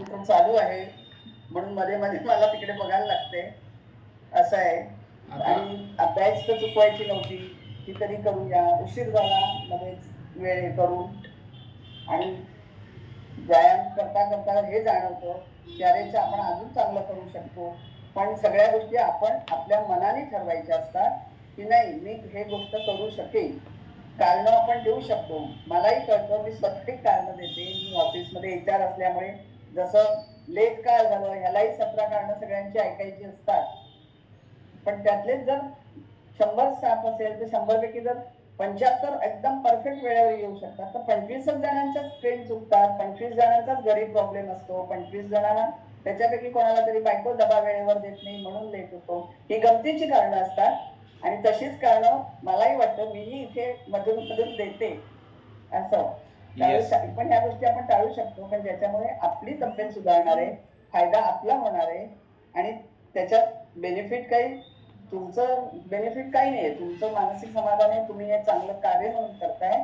तो चालू आहे. म्हणून मध्ये मध्ये मला तिकडे बघायला लागते असं आहे. आणि अभ्यास तर चुकवायची नव्हती. ती तरी करूया. उशीर झाला. मध्येच वेळ हे करून. आणि व्यायाम करता करता हे जाणवतं. अरेच्या आपण अजून चांगलं करू शकतो. पण सगळ्या गोष्टी आपण आपल्या मनाने ठरवायच्या असतात की नाही मी हे गोष्ट करू शकेन. कारणं आपण देऊ शकतो. मलाही कळतं. मी स्वतः कारणं देते. मी ऑफिसमध्ये एच आर असल्यामुळे जसं लेट काय झालं ह्यालाही सतरा कारणं सगळ्यांची ऐकायची असतात. पण त्यातले जर शंभर स्टाफ असेल तर शंभर पैकी जर पंच्याहत्तर एकदम परफेक्ट वेळेवर येऊ शकतात. तर पंचवीसच जणांच्याच ट्रेन चुकतात पंचवीस जणांचाच घरी प्रॉब्लेम असतो. पंचवीस जणांना त्याच्यापैकी कोणाला तरी बायको डबा वेळेवर देत नाही म्हणून लेट होतो. ही गमतीची कारणं असतात. आणि तशीच कारणं मलाही वाटतं मीही इथे मधून मधून देते. असं. पण ह्या गोष्टी आपण टाळू शकतो पण ज्याच्यामुळे आपली तब्येत सुधारणार आहे फायदा आपला होणार आहे आणि त्याच्यात बेनिफिट काही तुमचं बेनिफिट काही नाही तुमचं मानसिक समाधान आहे तुम्ही हे चांगलं कार्य म्हणून करताय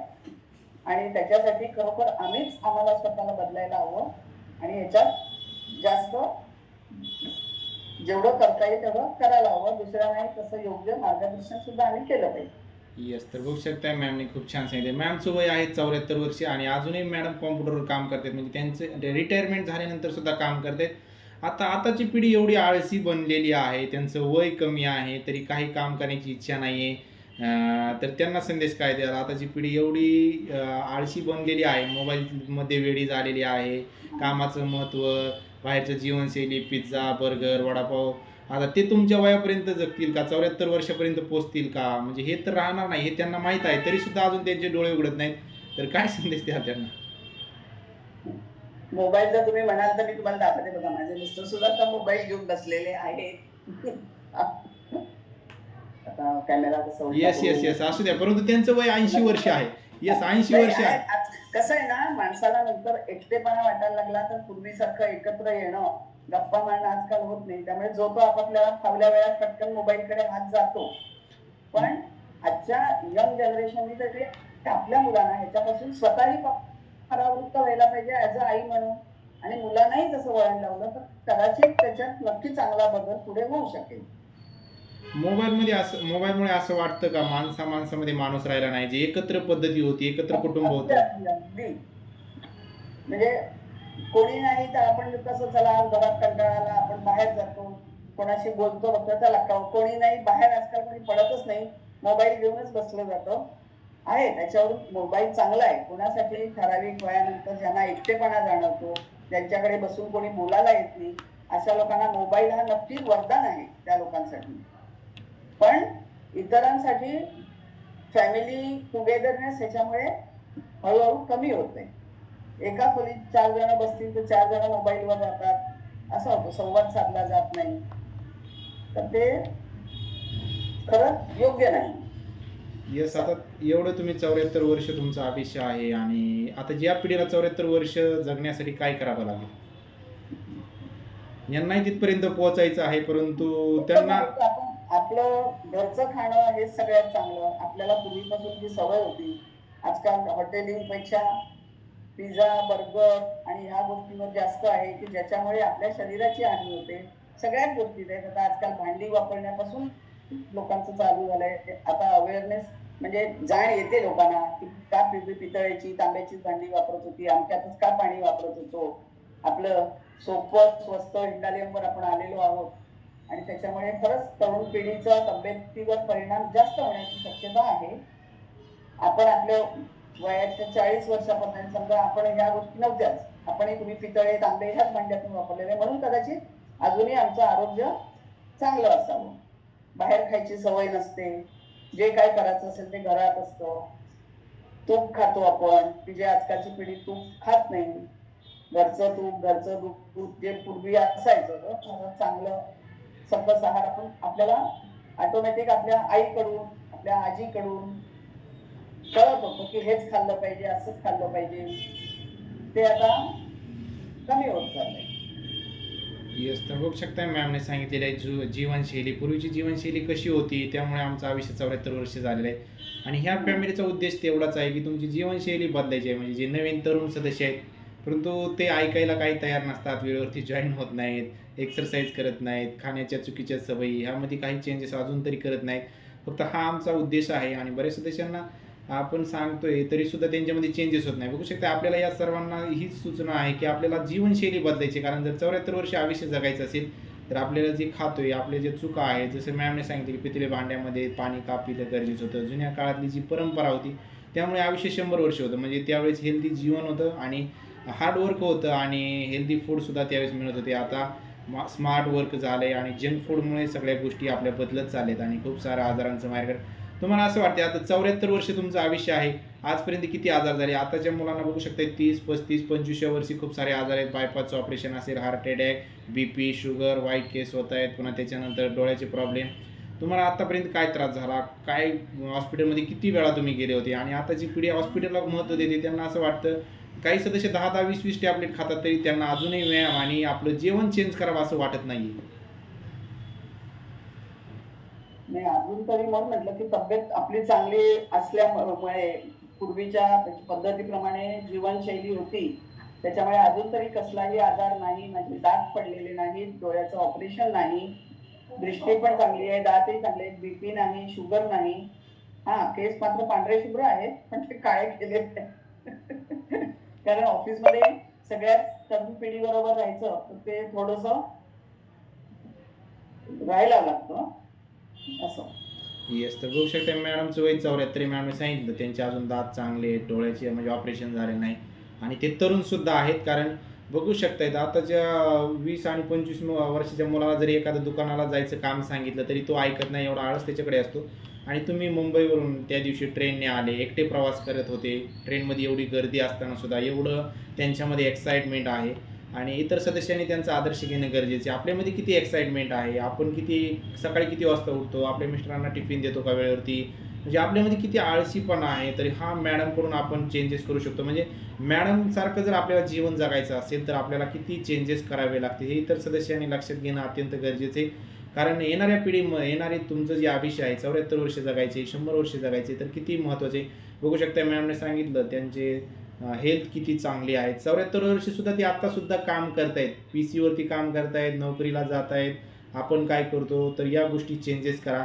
आणि त्याच्यासाठी खरोखर आम्हीच आम्हाला स्वतःला बदलायला हवं आणि ह्याच्यात जास्त जेवढं करता येईल तेवढं करायला हवं. दुसऱ्या नाही तसं योग्य मार्गदर्शन सुद्धा आम्ही केलं पाहिजे. येस तर बघू शकताय मॅमने खूप छान सांगितलं मॅमचं वय आहे चौऱ्याहत्तर वर्षे आणि अजूनही मॅडम कॉम्प्युटरवर काम करतात म्हणजे त्यांचं रिटायरमेंट झाल्यानंतर सुद्धा काम करतात आता आताची पिढी एवढी आळशी बनलेली आहे. त्यांचं वय कमी आहे तरी काही काम करण्याची इच्छा नाही आहे तर त्यांना संदेश काय द्याल? आताची पिढी एवढी आळशी बनलेली आहे. मोबाईलमध्ये वेळी झालेली आहे. कामाचं महत्त्व बाहेरचं जीवनशैली पिझ्झा बर्गर वडापाव आता ते तुमच्या वयापर्यंत जगतील का? चौऱ्याहत्तर वर्षापर्यंत पोहोचतील का? म्हणजे हे तर राहणार नाही हे त्यांना माहीत आहे. तरी सुद्धा अजून त्यांचे डोळे उघडत नाहीत. तर काय संदेश द्याल त्यांना? मोबाईल जर तुम्ही म्हणाल तर मी तुम्हाला दाखवते बघा माझे मिस्टर सुद्धा आता मोबाईल घेऊन बसलेले आहेत. कॅमेरा येस येस करू? येस असू द्या. परंतु त्यांचं वय ऐंशी वर्ष आहे. येस ऐंशी वर्ष आहे. कसं आहे ना माणसाला नंतर एकटेपणा वाटायला लागला तर पूर्वीसारखं एकत्र येणं गप्पा मारणं आजकाल होत नाही. त्यामुळे जो तो आपापल्या फावल्या वेळात पटकन मोबाईलकडे हात जातो. पण आजच्या यंग जनरेशननी तर ते आपल्या मुलांना ह्याच्यापासून स्वतःही परावृत्त व्हायला पाहिजे ऍज अ आई म्हणून. आणि मुलांनाही जसं वळण लावलं तर कदाचित त्याच्यात नक्की चांगला बदल पुढे होऊ शकेल. मोबाईलमध्ये असं मोबाईलमुळे असं वाटतं का माणसा माणसामध्ये माणूस राहिला नाही? जे एकत्र पद्धती होती एकत्र कुटुंब होतं. म्हणजे कोणी नाही तर आपण कसं चला आज घरात कंटाळाला आपण बाहेर जातो कोणाशी बोलतो बघतो चला का- कोणी नाही बाहेर आजकाल कोणी पडतच नाही. मोबाईल घेऊनच बसलं जातं. आहे त्याच्यावरून मोबाईल चांगला आहे. कोणासाठी ठराविक वयानंतर ज्यांना एकटेपणा जाणवतो ज्यांच्याकडे बसून कोणी बोलायला येत नाही अशा लोकांना मोबाईल हा नक्कीच वरदान आहे त्या लोकांसाठी. पण इतरांसाठी फॅमिली टुगेदरनेस ह्याच्यामुळे हळूहळू कमी होते एका खोलीत चार जण बसतील तर चार जण मोबाईलवर जातात. असं होतं. संवाद साधला जात नाही. तर ते खरंच योग्य नाही. येस आता एवढं तुम्ही चौऱ्याहत्तर वर्ष तुमचं आयुष्य आहे आणि आता ज्या पिढीला चौऱ्याहत्तर वर्ष जगण्यासाठी काय करावं लागेल? यांनाही तिथपर्यंत पोहोचायचं आहे परंतु त्यांना आपलं घरचं खाणं हे सगळ्यात चांगलं. आपल्याला पूर्वीपासून जी सवय होती आजकाल हॉटेलिंगपेक्षा पिझ्झा बर्गर आणि ह्या गोष्टींवर जास्त आहे की ज्याच्यामुळे आपल्या शरीराची हानी होते. सगळ्याच गोष्टीत आहेत. आता आजकाल भांडी वापरण्यापासून लोकांचं चालू झालंय. आता अवेअरनेस म्हणजे जाण येते लोकांना की का पिवळी पितळेची तांब्याचीच भांडी वापरत होती आमच्यातच का पाणी वापरत होतो? आपलं सोपं स्वस्त हिंडालियमवर आपण आलेलो आहोत आणि त्याच्यामुळे खरंच तरुण पिढीचा तब्येतीवर परिणाम जास्त होण्याची शक्यता आहे. आपण आपलं वयाच्या चाळीस वर्षापर्यंत समजा आपण ह्या गोष्टी नव्हत्याच. आपणही तुम्ही पितळे तांबे ह्याच भांड्यातून वापरलेले. म्हणून कदाचित अजूनही आमचं आरोग्य चांगलं असावं. बाहेर खायची सवय नसते. जे काय करायचं असेल ते घरात असतं. तूप खातो आपण. की जे आजकालची पिढी तूप खात नाही. घरचं तूप घरचं दूध दूध जे पूर्वी असायचं ना, चांगलं सकस आहार आपण आपल्याला ऑटोमॅटिक आपल्या आईकडून आपल्या आजीकडून कळत होतं की हेच खाल्लं पाहिजे असंच खाल्लं पाहिजे. ते आता कमी होत चाललंय. येस तर बघू शकता मॅमने सांगितलेलं आहे जु जीवनशैली. पूर्वीची जीवनशैली कशी होती त्यामुळे आमचं आयुष्य चौऱ्याहत्तर वर्ष झालेलं आहे. आणि ह्या फॅमिलीचा उद्देश तेवढाच आहे की तुमची जीवनशैली बदलायची आहे. म्हणजे जे नवीन तरुण सदस्य आहेत परंतु ते ऐकायला काही तयार नसतात वेळेवरती जॉईन होत नाहीत एक्सरसाइज करत नाहीत खाण्याच्या चुकीच्या सवयी ह्यामध्ये काही चेंजेस अजून तरी करत नाहीत. फक्त हा आमचा उद्देश आहे आणि बऱ्याच सदस्यांना आपण सांगतोय तरी सुद्धा त्यांच्यामध्ये चेंजेस होत नाही. बघू शकता आपल्याला या सर्वांना हीच सूचना आहे की आपल्याला जीवनशैली बदलायची कारण जर चौऱ्याहत्तर वर्ष आयुष्य जगायचं असेल तर आपल्याला जे खातोय आपले जे चुका आहेत जसं मॅमने सांगितलं की पितळे भांड्यामध्ये पाणी का पिलं गरजेचं होतं. जुन्या काळातली जी परंपरा होती त्यामुळे आयुष्य शंभर वर्ष होतं. म्हणजे त्यावेळेस हेल्दी जीवन होतं आणि हार्ड वर्क होतं आणि हेल्दी फूडसुद्धा त्यावेळेस मिळत होते. आता स्मार्ट वर्क झालं आहे आणि जंक फूडमुळे सगळ्या गोष्टी आपल्या बदलत चालल्यात आणि खूप साऱ्या आजारांचं मार्ग तुम्हाला असं वाटते आता चौऱ्याहत्तर वर्ष तुमचं आयुष्य आहे. आजपर्यंत किती आजार झाले? आताच्या मुलांना बघू शकता तीस पस्तीस पंचवीसच्या वर्षी खूप सारे आजार आहेत. बायपासचं ऑपरेशन असेल heart attack B P sugar वाईट केस होत आहेत पुन्हा त्याच्यानंतर डोळ्याचे प्रॉब्लेम. तुम्हाला आतापर्यंत काय त्रास झाला? काय हॉस्पिटलमध्ये किती वेळा तुम्ही गेले होते? आणि आताची पिढी हॉस्पिटलला महत्त्व देते त्यांना असं वाटतं काही सदस्य दहा दहा वीस वीस टॅबलेट खातात तरी त्यांना अजूनही व्यायाम आणि आपलं जेवण चेंज करावं असं वाटत नाही नाही. अजून तरी म्हणून म्हटलं की तब्येत आपली चांगली असल्यामुळे पूर्वीच्या पद्धतीप्रमाणे जीवनशैली होती. त्याच्यामुळे अजून तरी कसलाही आजार नाही म्हणजे दात पडलेले नाही डोळ्याचं ऑपरेशन नाही. दृष्टी पण चांगली आहे दातही चांगले आहेत बीपी नाही शुगर नाही. हा केस मात्र पांढरे शुभ्र आहेत पण ते काळे केले कारण ऑफिसमध्ये सगळ्याच तरुण पिढी बरोबर राहायचं तर ते थोडस राहायला लागतं. असं. येस तर बघू शकता मॅडमचं वय चौऱ्याहत्तर मॅडमने सांगितलं त्यांचे अजून दात चांगले आहेत, डोळ्याचे म्हणजे ऑपरेशन झाले नाही. आणि ते तरुण सुद्धा आहेत कारण बघू शकतायत आताच्या वीस आणि पंचवीस वर्षाच्या मुलाला जरी एखाद्या दुकानाला जायचं काम सांगितलं तरी तो ऐकत नाही एवढा आळस त्याच्याकडे असतो. आणि तुम्ही मुंबईवरून त्या दिवशी ट्रेनने आले एकटे प्रवास करत होते. ट्रेनमध्ये एवढी गर्दी असताना सुद्धा एवढं त्यांच्यामध्ये एक्साइटमेंट आहे. आणि इतर सदस्यांनी त्यांचा आदर्श घेणं गरजेचे आपल्यामध्ये किती एक्साइटमेंट आहे? आपण किती सकाळी किती वाजता उठतो? आपल्या मिस्टरांना टिफिन देतो का वेळेवरती? म्हणजे आपल्यामध्ये किती आळशीपणा आहे तरी हा मॅडमकडून आपण चेंजेस करू शकतो. म्हणजे मॅडमसारखं जर आपल्याला जीवन जगायचं असेल तर आपल्याला किती चेंजेस करावे लागते हे इतर सदस्यांनी लक्षात घेणं अत्यंत गरजेचे आहे. कारण येणाऱ्या पिढीमध्ये येणारे तुमचं जे आयुष्य आहे चौऱ्याहत्तर वर्ष जगायचे शंभर वर्ष जगायचे तर किती महत्त्वाचे बघू शकता मॅमने सांगितलं त्यांचे हेल्थ किती चांगली आहे? चौऱ्याहत्तर वर्षी सुद्धा ते आत्तासुद्धा काम करतायत. पी सीवरती काम करतायत नोकरीला जात आहेत आपण काय करतो? तर या गोष्टी चेंजेस करा.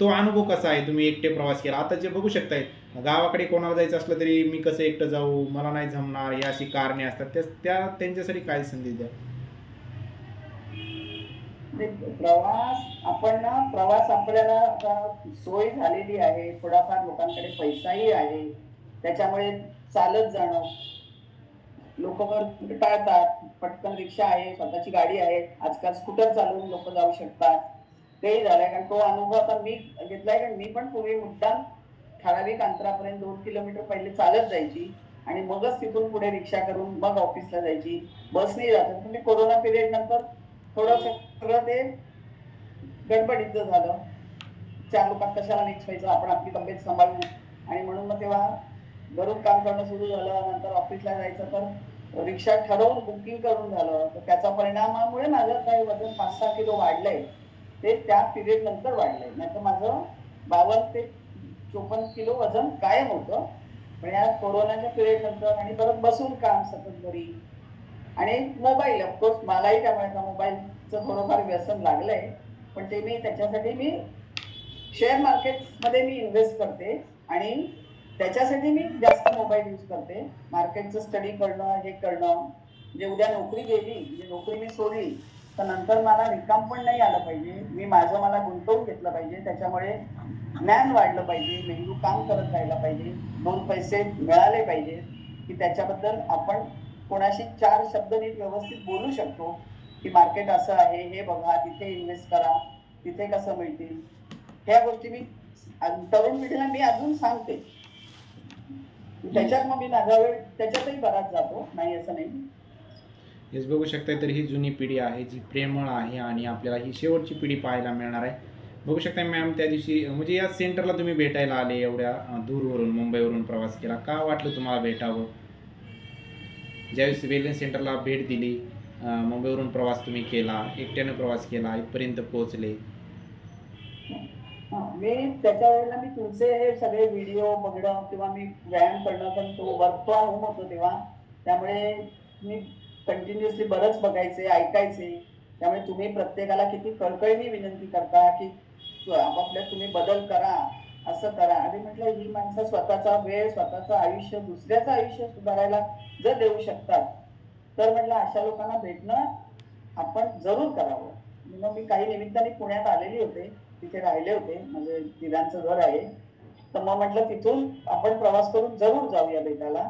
तो अनुभव कसा आहे? तुम्ही एकटे प्रवास केला. आता जे बघू शकताय गावाकडे कोणाला जायचं असलं तरी मी कसं एकटं जाऊ? मला नाही जमणार. या अशी कारणे असतात. त्या त्या त्यांच्यासाठी काय संधी द्या? प्रवास आपण ना प्रवास आपल्याला सोय झालेली आहे. थोडाफार लोकांकडे पैसाही आहे. त्याच्यामुळे चालत जाणं लोक टाळतात. पटकन रिक्षा आहे स्वतःची गाडी आहे. आजकाल स्कूटर चालवून लोक जाऊ शकतात. तेही झालंय. कारण तो अनुभव आता मी घेतलाय. कारण मी पण पूर्वी मुद्दाम ठराविक अंतरापर्यंत दोन किलोमीटर पहिले चालत जायची. आणि मगच तिथून पुढे रिक्षा करून मग ऑफिसला जायची. बसने जातात. म्हणजे कोरोना पिरियड नंतर थोडस सगळं ते गडबडीचं झालं. चार लोकांत कशाला मिक्स व्हायचं. आपण आपली तब्येत सांभाळू आणि म्हणून मग तेव्हा घरून काम करणं सुरू झालं नंतर ऑफिसला जायचं तर रिक्षा ठरवून बुकिंग करून झालं. तर त्याचा परिणामामुळे माझं काही वजन पाच सहा किलो वाढलंय. ते त्या पिरियड नंतर वाढलंय. नाही तर माझं बावन्न ते चोपन्न किलो वजन कायम होतं. पण या कोरोनाच्या पिरियड नंतर आणि परत बसून काम सतत घरी. आणि मोबाईल ऑफकोर्स मलाही त्यामुळे त्या मोबाईलचं थोडंफार व्यसन लागलंय. पण ते मी त्याच्यासाठी मी शेअर मार्केटमध्ये मी इन्व्हेस्ट करते. आणि त्याच्यासाठी मी जास्त मोबाईल यूज करते. मार्केटचं स्टडी करणं हे करणं. म्हणजे उद्या नोकरी गेली म्हणजे नोकरी मी सोडली तर नंतर मला रिकाम पण नाही आलं पाहिजे. मी माझं मला गुंतवून घेतलं पाहिजे. त्याच्यामुळे ज्ञान वाढलं पाहिजे. मेंदू काम करत राहिला पाहिजे. दोन पैसे मिळाले पाहिजे. की त्याच्याबद्दल आपण कोणाशी चार शब्द नीट व्यवस्थित बोलू शकतो. की मार्केट असं आहे हे बघा तिथे इन्व्हेस्ट करा तिथे कसं मिळतील. ह्या गोष्टी मी तरुण पिढीला मी अजून सांगते. त्याच्यात मग मी माझा वेळ त्याच्यातही बराच जातो नाही असं नाही. हेच बघू शकताय तर ही जुनी पिढी आहे जी प्रेमळ आहे आणि आपल्याला ही शेवटची पिढी पाहायला मिळणार आहे. बघू शकता मॅम त्या दिवशी म्हणजे या सेंटरला तुम्ही भेटायला आले एवढ्या दूरवरून मुंबईवरून प्रवास केला. का वाटलं तुम्हाला भेटावं? ज्यावेळेस वेलनेस सेंटरला भेट दिली मुंबईवरून प्रवास तुम्ही केला एकट्याने प्रवास केला इथपर्यंत पोहोचले मी त्याच्या वेळेला मी तुमचे हे सगळे व्हिडिओ बघणं किंवा मी व्यायाम करणं पण तो वर्क फ्रॉम होम होतो तेव्हा. त्यामुळे मी कंटिन्युअसली बरंच बघायचे ऐकायचे. त्यामुळे तुम्ही प्रत्येकाला किती कळकळीने विनंती करता की आपापल्या तुम्ही बदल करा असं करा. आणि म्हटलं ही माणसं स्वतःचा वेळ स्वतःचं आयुष्य दुसऱ्याचं आयुष्य सुधारायला जर देऊ शकतात तर म्हटलं अशा लोकांना भेटणं आपण जरूर करावं. मग मी काही निमित्ताने पुण्यात आलेली होते. तिथे राहिले होते. म्हणजे दिरांचं घर आहे. तर मग म्हटलं तिथून आपण प्रवास करून जरूर जाऊया बेटाला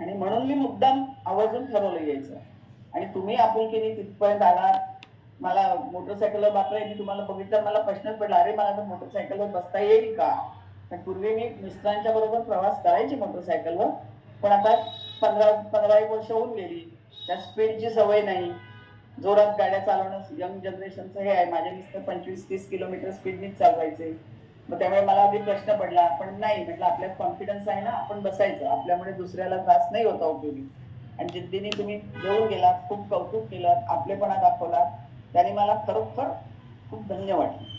आणि म्हणून मी मुद्दाम आवर्जून ठरवलं यायचं. आणि तुम्ही आपुलकीने तिथपर्यंत आलात. मला मोटरसायकलवर बापरे मी तुम्हाला बघितलं मला प्रश्नच पडला अरे मला तर मोटरसायकलवर बसता येईल का? पण पूर्वी मी मिस्टरांच्या बरोबर प्रवास करायची मोटरसायकलवर. पण आता पंधरा पंधरा एक वर्ष होऊन गेली. त्या स्पीडची सवय नाही. जोरात गाड्या चालवणं यंग जनरेशनचं हे आहे. माझे मिस्टर पंचवीस तीस किलोमीटर स्पीडनीच चालवायचे. मग त्यामुळे मला आधी प्रश्न पडला पण नाही म्हटलं आपल्यात कॉन्फिडन्स आहे ना आपण बसायचं. आपल्यामुळे दुसऱ्याला त्रास नाही होता उपयोगी आणि जिद्दीने तुम्ही देऊन गेलात खूप कौतुक केलं आपलेपणा दाखवला त्याने मला खरोखर खूप धन्य वाटलं.